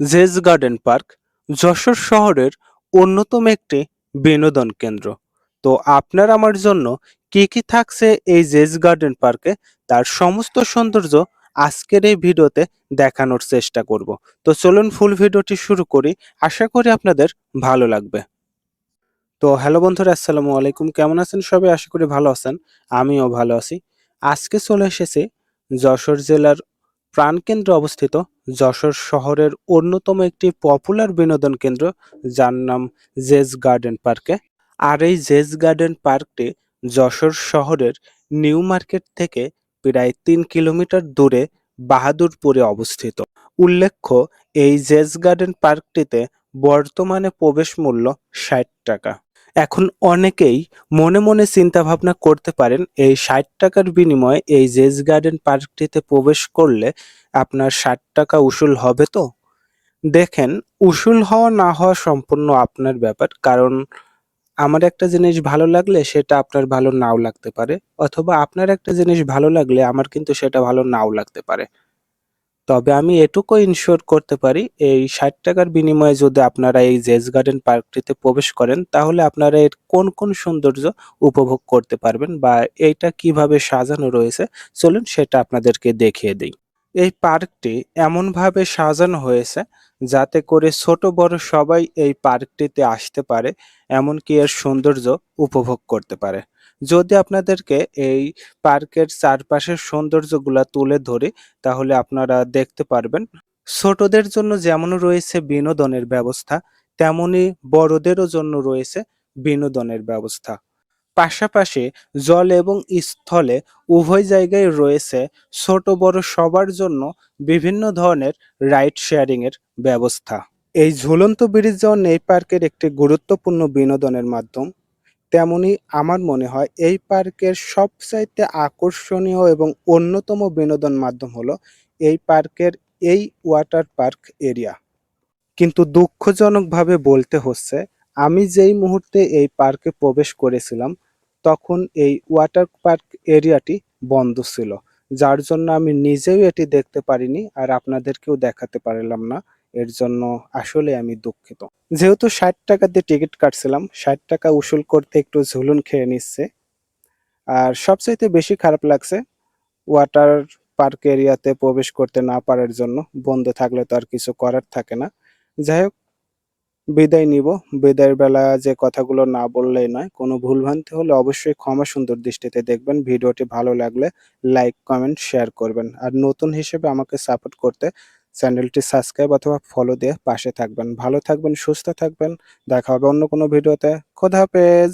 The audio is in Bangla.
জেজ গার্ডেন পার্ক যশোর শহরের অন্যতম একটি বিনোদন কেন্দ্র। তো আপনার আমার জন্য কি কি থাকছে এই জেজ গার্ডেন পার্কে তার সমস্ত সৌন্দর্য আজকের এই ভিডিওতে দেখানোর চেষ্টা করব। তো চলুন ফুল ভিডিওটি শুরু করি, আশা করি আপনাদের ভালো লাগবে। তো হ্যালো বন্ধুরা, আসসালামু আলাইকুম। কেমন আছেন সবাই? আশা করি ভালো আছেন, আমিও ভালো আছি। আজকে চলে এসেছি যশোর জেলার প্রাণকেন্দ্রে অবস্থিত যশোর শহরের অন্যতম একটি পপুলার বিনোদন কেন্দ্র, যার নাম জেজ গার্ডেন পার্কে। আর এই জেজ গার্ডেন পার্কটি যশোর শহরের নিউ মার্কেট থেকে প্রায় তিন কিলোমিটার দূরে বাহাদুরপুরে অবস্থিত। উল্লেখ্য, এই জেজ গার্ডেন পার্কটিতে বর্তমানে প্রবেশ মূল্য ষাট টাকা। এখন অনেকেই মনে মনে চিন্তা ভাবনা করতে পারেন, এই ষাট টাকার বিনিময়ে এই জেজ গার্ডেন পার্কটিতে প্রবেশ করলে আপনার ষাট টাকা উসুল হবে তো? দেখেন, উসুল হওয়া না হওয়া সম্পূর্ণ আপনার ব্যাপার। কারণ আমার একটা জিনিস ভালো লাগলে সেটা আপনার ভালো নাও লাগতে পারে, অথবা আপনার একটা জিনিস ভালো লাগলে আমার কিন্তু সেটা ভালো নাও লাগতে পারে। তবে আমি এটুকু ইনশিওর করতে পারি, এই ষাট টাকার বিনিময়ে যদি আপনারা এই জেজ গার্ডেন পার্কটিতে প্রবেশ করেন, তাহলে আপনারা এর কোন কোন সৌন্দর্য উপভোগ করতে পারবেন বা এইটা কীভাবে সাজানো রয়েছে, চলুন সেটা আপনাদেরকে দেখিয়ে দিই। এই পার্কটি এমনভাবে সাজানো হয়েছে, যাতে করে ছোট বড় সবাই এই পার্কটিতে আসতে পারে, এমনকি এর সৌন্দর্য উপভোগ করতে পারে। যদি আপনাদেরকে এই পার্কের চারপাশের সৌন্দর্যগুলা তুলে ধরি, তাহলে আপনারা দেখতে পারবেন, ছোটদের জন্য যেমন রয়েছে বিনোদনের ব্যবস্থা, তেমনি বড়দেরও জন্য রয়েছে বিনোদনের ব্যবস্থা। পাশাপাশি জল এবং স্থলে উভয় জায়গায় রয়েছে ছোট বড় সবার জন্য বিভিন্ন ধরনের রাইড শেয়ারিং এর ব্যবস্থা। এই ঝুলন্ত ব্রিজ যেমন এই পার্কের একটি গুরুত্বপূর্ণ বিনোদনের মাধ্যম তেমনি আমার মনে হয় এই পার্কের সবচাইতে আকর্ষণীয় এবং অন্যতম বিনোদন মাধ্যম হলো এই পার্কের এই ওয়াটার পার্ক এরিয়া। কিন্তু দুঃখজনকভাবে বলতে হচ্ছে, আমি যেই মুহূর্তে এই পার্কে প্রবেশ করেছিলাম, তখন এই ওয়াটার পার্ক এরিয়াটি বন্ধ ছিল, যার জন্য আমি নিজেও এটি দেখতে পারিনি আর আপনাদেরকেও দেখাতে পারলাম না। এর জন্য আসলে আমি দুঃখিত। যেহেতু ষাট টাকা দিয়ে টিকিট কাটছিলাম, ষাট টাকা উসুল করতে একটু ঝুলুন খেয়ে নিচ্ছে। আর সবচাইতে বেশি খারাপ লাগছে ওয়াটার পার্ক এরিয়াতে প্রবেশ করতে না পারার জন্য বন্ধ থাকলে তো আর কিছু করার থাকে না। যাই হোক, বিদায় নিব। বিদায়ের বেলা যে কথাগুলো না বললেই নয়, কোনো ভুলভ্রান্তি হলে অবশ্যই ক্ষমা সুন্দর দৃষ্টিতে দেখবেন। ভিডিওটি ভালো লাগলে লাইক, কমেন্ট শেয়ার করবেন। আর নতুন হিসেবে আমাকে সাপোর্ট করতে চ্যানেলটি সাবস্ক্রাইব অথবা ফলো দিয়ে পাশে থাকবেন। ভালো থাকবেন, সুস্থ থাকবেন। দেখা হবে অন্য কোনো ভিডিওতে। খোদা হাফেজ।